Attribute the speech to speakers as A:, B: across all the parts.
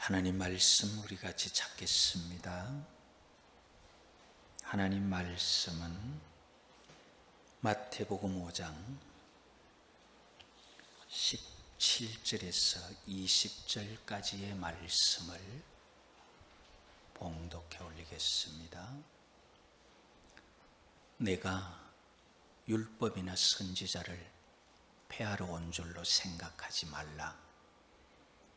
A: 하나님 말씀 우리 같이 찾겠습니다. 하나님 말씀은 마태복음 5장 17절에서 20절까지의 말씀을 봉독해 올리겠습니다. 내가 율법이나 선지자를 폐하러 온 줄로 생각하지 말라.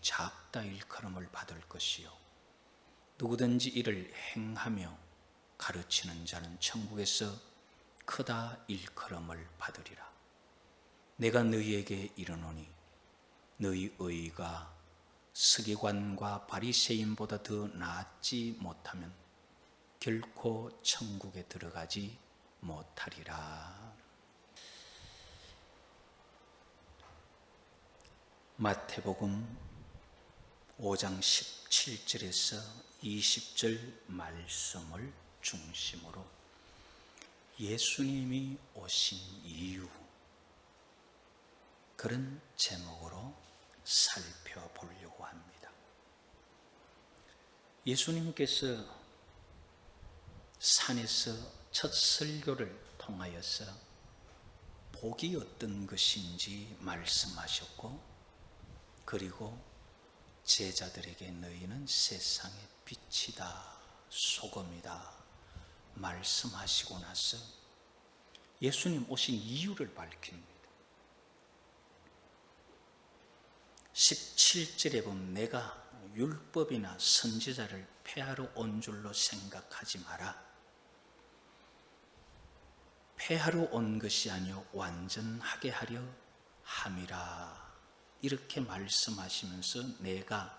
A: 작다 일컬음을 받을 것이요 누구든지 이를 행하며 가르치는 자는 천국에서 크다 일컬음을 받으리라 내가 너희에게 이르노니 너희 의가 서기관과 바리새인보다 더 낫지 못하면 결코 천국에 들어가지 못하리라. 마태복음 5장 17절에서 20절 말씀을 중심으로 예수님이 오신 이유 그런 제목으로 살펴보려고 합니다. 예수님께서 산에서 첫 설교를 통하여서 복이 어떤 것인지 말씀하셨고 그리고 제자들에게 너희는 세상의 빛이다 소금이다 말씀하시고 나서 예수님 오신 이유를 밝힙니다. 17절에 보면 내가 율법이나 선지자를 폐하러 온 줄로 생각하지 마라. 폐하러 온 것이 아니요 완전하게 하려 함이라. 이렇게 말씀하시면서 내가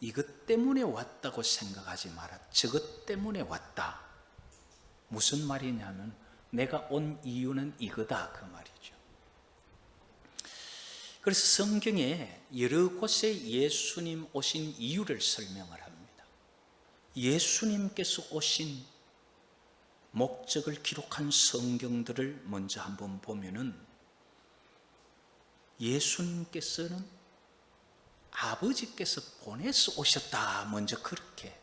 A: 이것 때문에 왔다고 생각하지 마라. 저것 때문에 왔다. 무슨 말이냐면 내가 온 이유는 이거다 그 말이죠. 그래서 성경에 여러 곳에 예수님 오신 이유를 설명을 합니다. 예수님께서 오신 목적을 기록한 성경들을 먼저 한번 보면은 예수님께서는 아버지께서 보내서 오셨다. 먼저 그렇게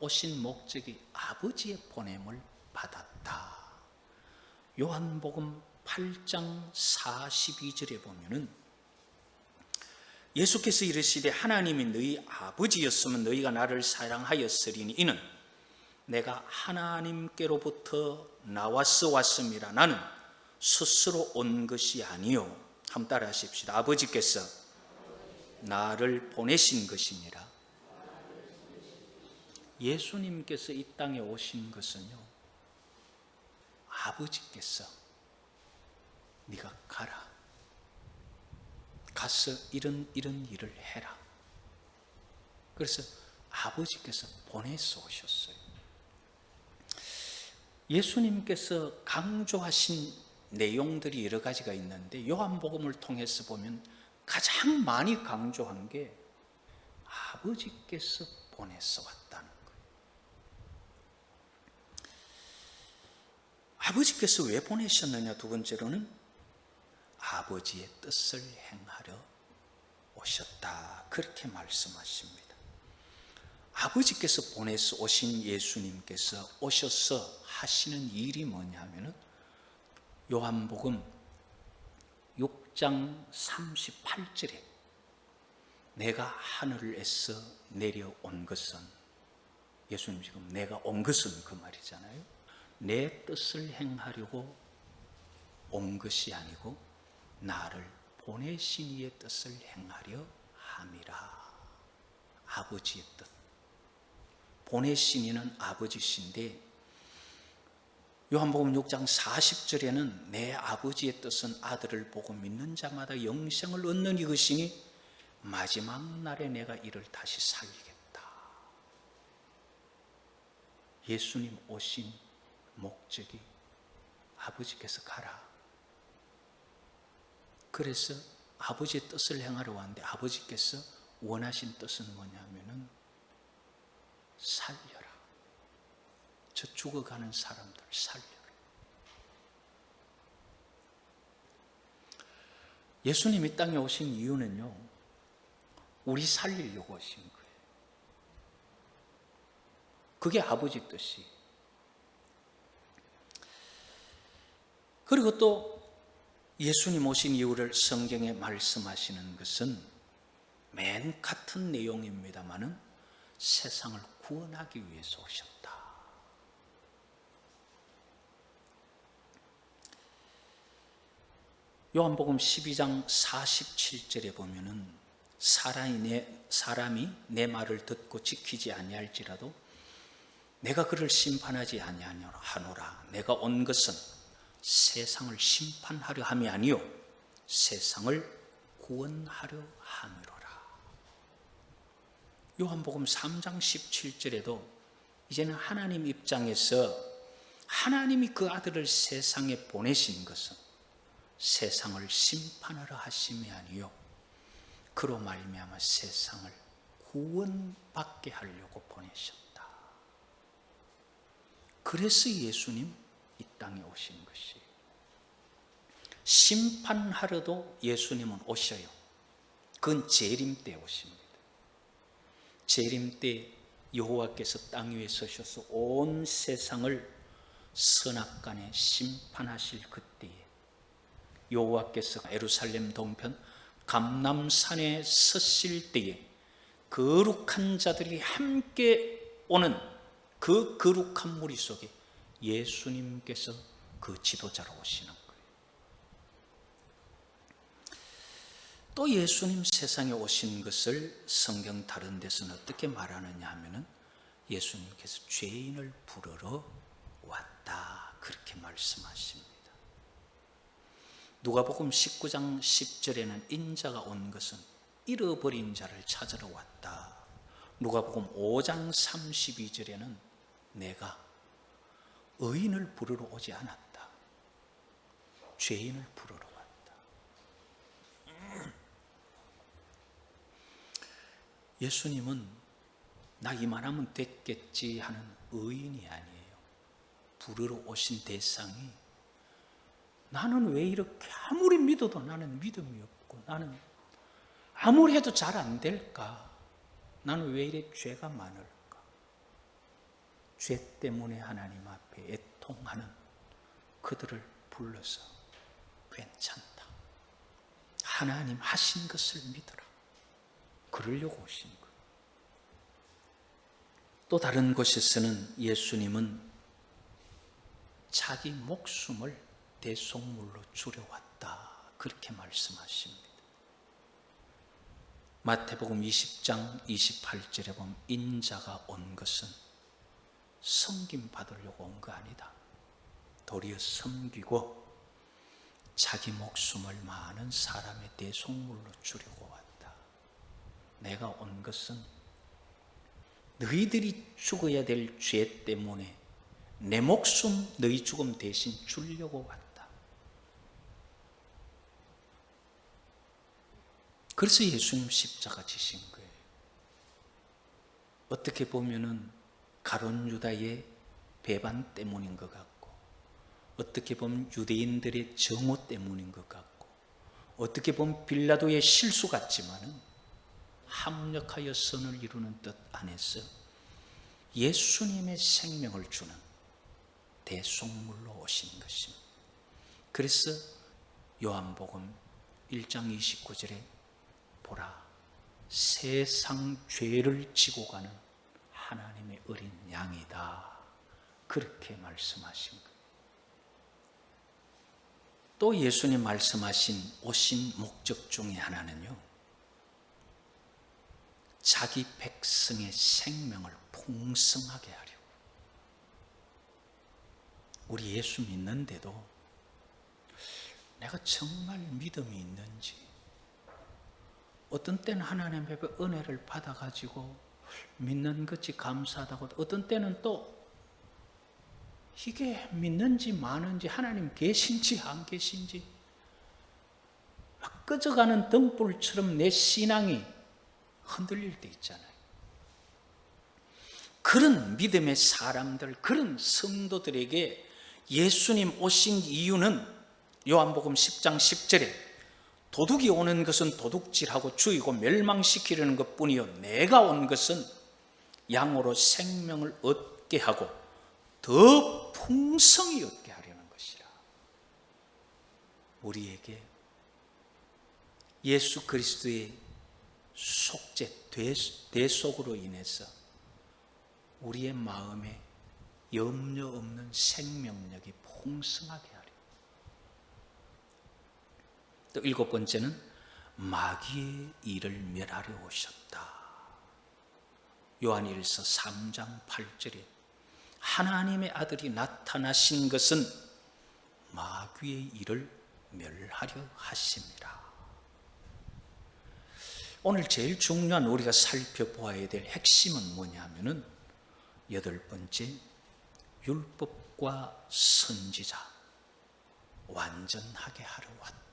A: 오신 목적이 아버지의 보냄을 받았다. 요한복음 8장 42절에 보면은 예수께서 이르시되 하나님이 너희 아버지였으면 너희가 나를 사랑하였으리니 이는 내가 하나님께로부터 나와서 왔음이라 나는 스스로 온 것이 아니요 한번 따라 하십시다 아버지께서 나를 보내신 것이니라 예수님께서 이 땅에 오신 것은요 아버지께서 네가 가라 가서 이런 이런 일을 해라. 그래서 아버지께서 보내서 오셨어요. 예수님께서 강조하신 내용들이 여러 가지가 있는데 요한복음을 통해서 보면 가장 많이 강조한 게 아버지께서 보내서 왔다는 거예요. 아버지께서 왜 보내셨느냐 두 번째로는 아버지의 뜻을 행하려 오셨다. 그렇게 말씀하십니다. 아버지께서 보내서 오신 예수님께서 오셔서 하시는 일이 뭐냐면은 요한복음 6장 38절에 내가 하늘에서 내려온 것은 예수님 지금 내가 온 것은 그 말이잖아요. 내 뜻을 행하려고 온 것이 아니고 나를 보내신 이의 뜻을 행하려 함이라. 아버지의 뜻. 보내신 이는 아버지신데 요한복음 6장 40절에는 내 아버지의 뜻은 아들을 보고 믿는 자마다 영생을 얻는 이것이니 마지막 날에 내가 이를 다시 살리겠다. 예수님 오신 목적이 아버지께서 가라. 그래서 아버지의 뜻을 행하러 왔는데 아버지께서 원하신 뜻은 뭐냐면은 살려. 저 죽어가는 사람들 살려라. 예수님이 땅에 오신 이유는요, 우리 살리려고 오신 거예요. 그게 아버지 뜻이. 그리고 또 예수님 오신 이유를 성경에 말씀하시는 것은 맨 같은 내용입니다만은 세상을 구원하기 위해서 오셨다. 요한복음 12장 47절에 보면은 사람이 내, 사람이 내 말을 듣고 지키지 아니할지라도 내가 그를 심판하지 아니하노라. 내가 온 것은 세상을 심판하려 함이 아니요 세상을 구원하려 함이로라. 요한복음 3장 17절에도 이제는 하나님 입장에서 하나님이 그 아들을 세상에 보내신 것은 세상을 심판하려 하심이 아니요 그로 말미암아 세상을 구원받게 하려고 보내셨다. 그래서 예수님 이 땅에 오신 것이 심판하러도 예수님은 오셔요. 그건 재림 때 오십니다. 재림 때 여호와께서 땅 위에 서셔서 온 세상을 선악간에 심판하실 그때에 여호와께서 에루살렘 동편 감남산에 서실 때에 거룩한 자들이 함께 오는 그 거룩한 무리 속에 예수님께서 그 지도자로 오시는 거예요. 또 예수님 세상에 오신 것을 성경 다른 데서는 어떻게 말하느냐 하면은 예수님께서 죄인을 부르러 왔다. 그렇게 말씀하십니다. 누가복음 19장 10절에는 인자가 온 것은 잃어버린 자를 찾으러 왔다. 누가복음 5장 32절에는 내가 의인을 부르러 오지 않았다. 죄인을 부르러 왔다. 예수님은 나 이만하면 됐겠지 하는 의인이 아니에요. 부르러 오신 대상이 나는 왜 이렇게 아무리 믿어도 나는 믿음이 없고 나는 아무리 해도 잘 안 될까? 나는 왜 이래 죄가 많을까? 죄 때문에 하나님 앞에 애통하는 그들을 불러서 괜찮다. 하나님 하신 것을 믿어라. 그러려고 오신 것. 또 다른 곳에서는 예수님은 자기 목숨을 대속물로 줄여왔다. 그렇게 말씀하십니다. 마태복음 20장 28절에 보면 인자가 온 것은 섬김 받으려고 온 거 아니다. 도리어 섬기고 자기 목숨을 많은 사람의 대속물로 주려고 왔다. 내가 온 것은 너희들이 죽어야 될 죄 때문에 내 목숨 너희 죽음 대신 주려고 왔다. 그래서 예수님 십자가 지신 거예요. 어떻게 보면은 가론 유다의 배반 때문인 것 같고, 어떻게 보면 유대인들의 정오 때문인 것 같고, 어떻게 보면 빌라도의 실수 같지만은 합력하여 선을 이루는 뜻 안에서 예수님의 생명을 주는 대속물로 오신 것입니다. 그래서 요한복음 1장 29절에 보라 세상 죄를 지고 가는 하나님의 어린 양이다. 그렇게 말씀하신 거예요. 또 예수님 말씀하신 오신 목적 중에 하나는요. 자기 백성의 생명을 풍성하게 하려. 우리 예수 믿는데도 내가 정말 믿음이 있는지 어떤 때는 하나님 앞에 은혜를 받아가지고 믿는 것이 감사하다고 어떤 때는 또 이게 믿는지 마는지 하나님 계신지 안 계신지 막 꺼져가는 등불처럼 내 신앙이 흔들릴 때 있잖아요. 그런 믿음의 사람들, 그런 성도들에게 예수님 오신 이유는 요한복음 10장 10절에 도둑이 오는 것은 도둑질하고 죽이고 멸망시키려는 것 뿐이요. 내가 온 것은 양으로 생명을 얻게 하고 더 풍성히 얻게 하려는 것이라. 우리에게 예수 그리스도의 속죄, 대속으로 인해서 우리의 마음에 염려 없는 생명력이 풍성하게 하려. 또 일곱 번째는 마귀의 일을 멸하려 오셨다. 요한일서 3장 8절에 하나님의 아들이 나타나신 것은 마귀의 일을 멸하려 하십니다. 오늘 제일 중요한 우리가 살펴보아야 될 핵심은 뭐냐면은 여덟 번째 율법과 선지자 완전하게 하러 왔다.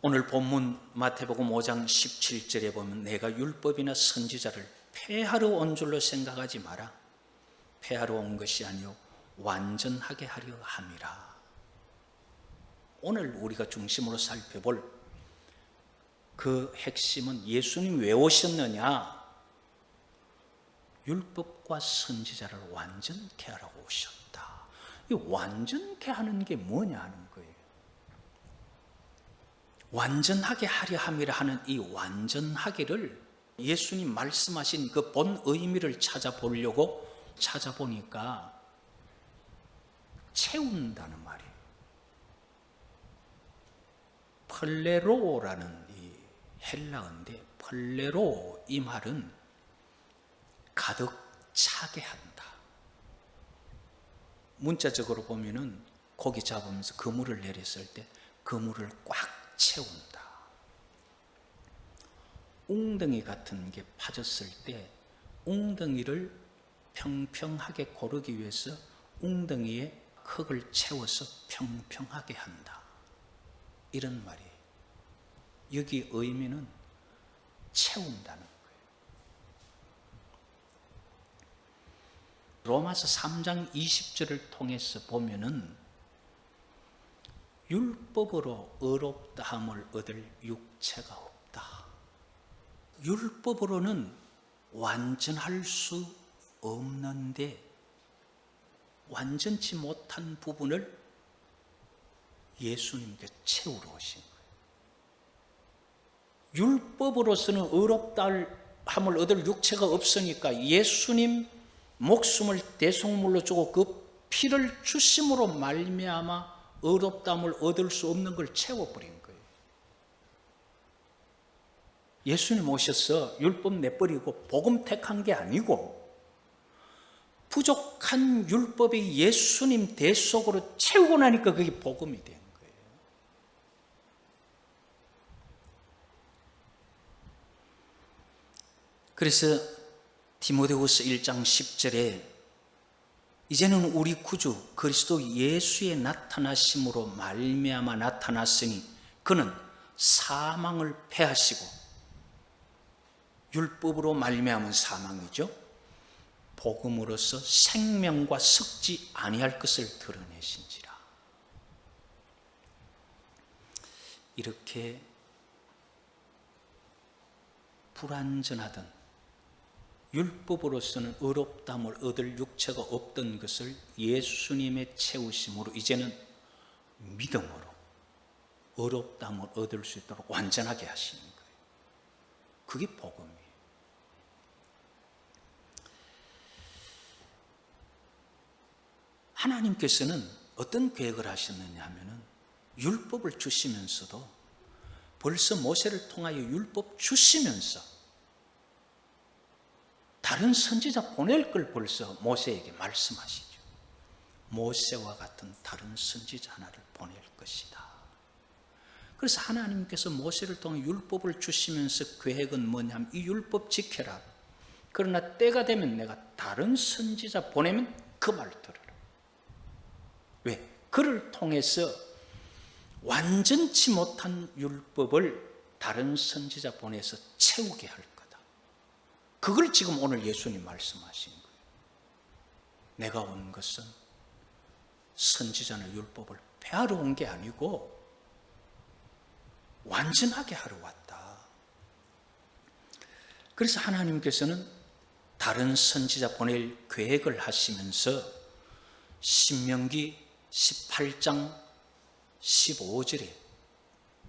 A: 오늘 본문 마태복음 5장 17절에 보면 내가 율법이나 선지자를 폐하러 온 줄로 생각하지 마라. 폐하러 온 것이 아니요 완전하게 하려 함이라. 오늘 우리가 중심으로 살펴볼 그 핵심은 예수님 왜 오셨느냐? 율법과 선지자를 완전케 하라고 오셨다. 이 완전케 하는 게 뭐냐 하는 거예요. 완전하게 하려 함이라 하는 이 완전하기를 예수님 말씀하신 그 본 의미를 찾아보려고 찾아보니까 채운다는 말이에요. 펄레로라는 이 헬라어인데 펄레로 이 말은 가득 차게 한다. 문자적으로 보면은 고기 잡으면서 그물을 내렸을 때 그물을 꽉 채운다. 웅덩이 같은 게 파졌을 때 웅덩이를 평평하게 고르기 위해서 웅덩이에 흙을 채워서 평평하게 한다. 이런 말이에요. 여기 의미는 채운다는 거예요. 로마서 3장 20절을 통해서 보면은 율법으로 의롭다함을 얻을 육체가 없다. 율법으로는 완전할 수 없는데 완전치 못한 부분을 예수님께 채우러 오신 거예요. 율법으로서는 의롭다함을 얻을 육체가 없으니까 예수님 목숨을 대속물로 주고 그 피를 주심으로 말미암아 의롭다함을 얻을 수 없는 걸 채워버린 거예요. 예수님 오셔서 율법 내버리고 복음 택한 게 아니고 부족한 율법이 예수님 대 속으로 채우고 나니까 그게 복음이 된 거예요. 그래서 디모데후서 1장 10절에 이제는 우리 구주 그리스도 예수의 나타나심으로 말미암아 나타났으니 그는 사망을 패하시고 율법으로 말미암은 사망이죠. 복음으로서 생명과 섞지 아니할 것을 드러내신지라. 이렇게 불완전하던 율법으로서는 의롭담을 얻을 육체가 없던 것을 예수님의 채우심으로 이제는 믿음으로 의롭담을 얻을 수 있도록 완전하게 하시는 거예요. 그게 복음이에요. 하나님께서는 어떤 계획을 하셨느냐 하면은 율법을 주시면서도 벌써 모세를 통하여 율법 주시면서 다른 선지자 보낼 걸 벌써 모세에게 말씀하시죠. 모세와 같은 다른 선지자 하나를 보낼 것이다. 그래서 하나님께서 모세를 통해 율법을 주시면서 계획은 뭐냐면 이 율법 지켜라. 그러나 때가 되면 내가 다른 선지자 보내면 그 말 들어라. 왜? 그를 통해서 완전치 못한 율법을 다른 선지자 보내서 채우게 할. 그걸 지금 오늘 예수님 말씀하신 거예요. 내가 온 것은 선지자나 율법을 폐하러 온 게 아니고 완전하게 하러 왔다. 그래서 하나님께서는 다른 선지자 보낼 계획을 하시면서 신명기 18장 15절에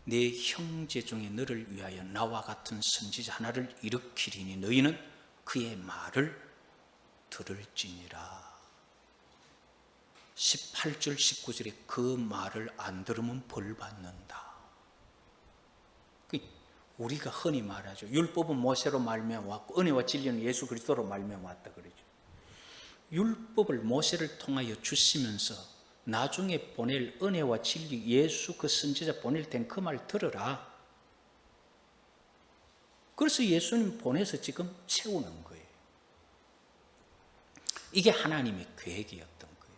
A: 내 형제 중에 너를 위하여 나와 같은 선지자 하나를 일으키리니 너희는 그의 말을 들을지니라. 18절 19절에 그 말을 안 들으면 벌 받는다. 그 우리가 흔히 말하죠. 율법은 모세로 말미암아 왔고 은혜와 진리는 예수 그리스도로 말미암아 왔다 그러죠. 율법을 모세를 통하여 주시면서 나중에 보낼 은혜와 진리 예수 그 선지자 보낼 땐 그 말 들어라. 그래서 예수님 보내서 지금 채우는 거예요. 이게 하나님의 계획이었던 거예요.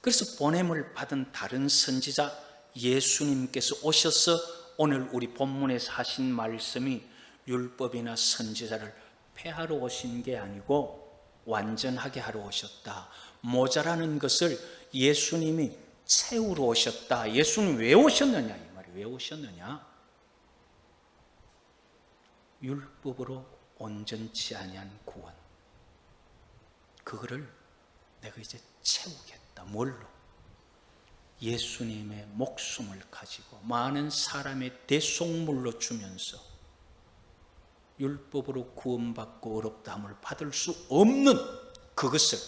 A: 그래서 보냄을 받은 다른 선지자 예수님께서 오셔서 오늘 우리 본문에서 하신 말씀이 율법이나 선지자를 폐하러 오신 게 아니고 완전하게 하러 오셨다. 모자라는 것을 예수님이 채우러 오셨다. 예수님 왜 오셨느냐 이 말이 왜 오셨느냐? 율법으로 온전치 아니한 구원. 그거를 내가 이제 채우겠다. 뭘로? 예수님의 목숨을 가지고 많은 사람의 대속물로 주면서 율법으로 구원받고 어렵다함을 받을 수 없는 그것을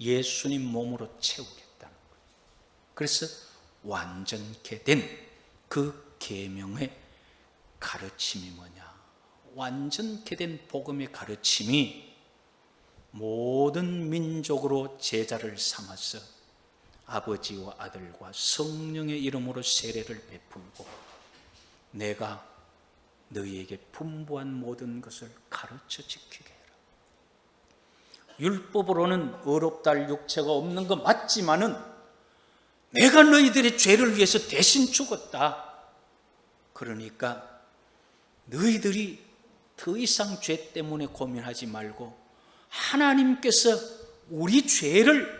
A: 예수님 몸으로 채우겠다는 거예요. 그래서 완전케 된 그 계명의 가르침이 뭐냐? 완전케 된 복음의 가르침이 모든 민족으로 제자를 삼아서 아버지와 아들과 성령의 이름으로 세례를 베풀고 내가 너희에게 분부한 모든 것을 가르쳐 지키게. 율법으로는 어렵다 할 육체가 없는 거 맞지만은 내가 너희들의 죄를 위해서 대신 죽었다. 그러니까 너희들이 더 이상 죄 때문에 고민하지 말고 하나님께서 우리 죄를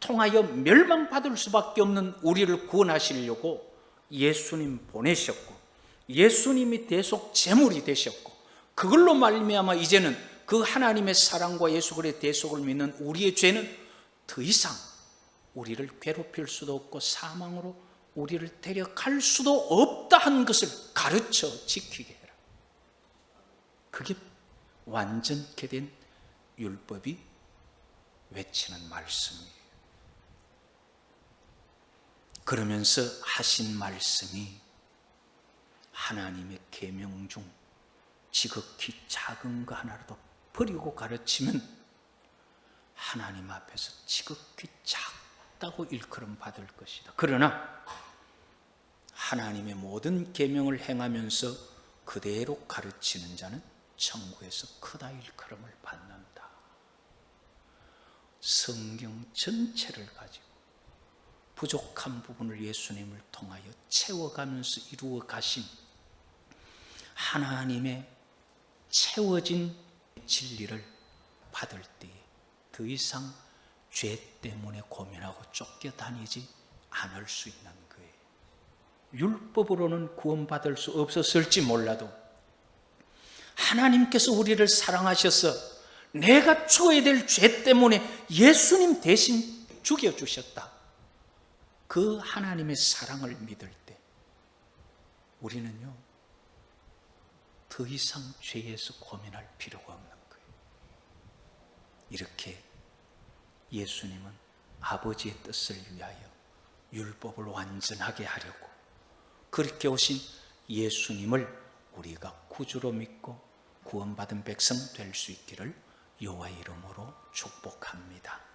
A: 통하여 멸망받을 수밖에 없는 우리를 구원하시려고 예수님 보내셨고 예수님이 대속 제물이 되셨고 그걸로 말미암아 이제는 그 하나님의 사랑과 예수 그리스도의 대속을 믿는 우리의 죄는 더 이상 우리를 괴롭힐 수도 없고 사망으로 우리를 데려갈 수도 없다 한 것을 가르쳐 지키게 해라. 그게 완전케 된 율법이 외치는 말씀이에요. 그러면서 하신 말씀이 하나님의 계명 중 지극히 작은 거 하나라도 버리고 가르치면 하나님 앞에서 지극히 작다고 일컬음 받을 것이다. 그러나 하나님의 모든 계명을 행하면서 그대로 가르치는 자는 천국에서 크다 일컬음을 받는다. 성경 전체를 가지고 부족한 부분을 예수님을 통하여 채워가면서 이루어 가신 하나님의 채워진 진리를 받을 때에 더 이상 죄 때문에 고민하고 쫓겨다니지 않을 수 있는 거예요. 율법으로는 구원받을 수 없었을지 몰라도 하나님께서 우리를 사랑하셔서 내가 죽어야 될 죄 때문에 예수님 대신 죽여주셨다. 그 하나님의 사랑을 믿을 때 우리는요, 더 이상 죄에서 고민할 필요가 거예요. 이렇게 예수님은 아버지의 뜻을 위하여 율법을 완전하게 하려고 그렇게 오신 예수님을 우리가 구주로 믿고 구원받은 백성 될 수 있기를 여호와 이름으로 축복합니다.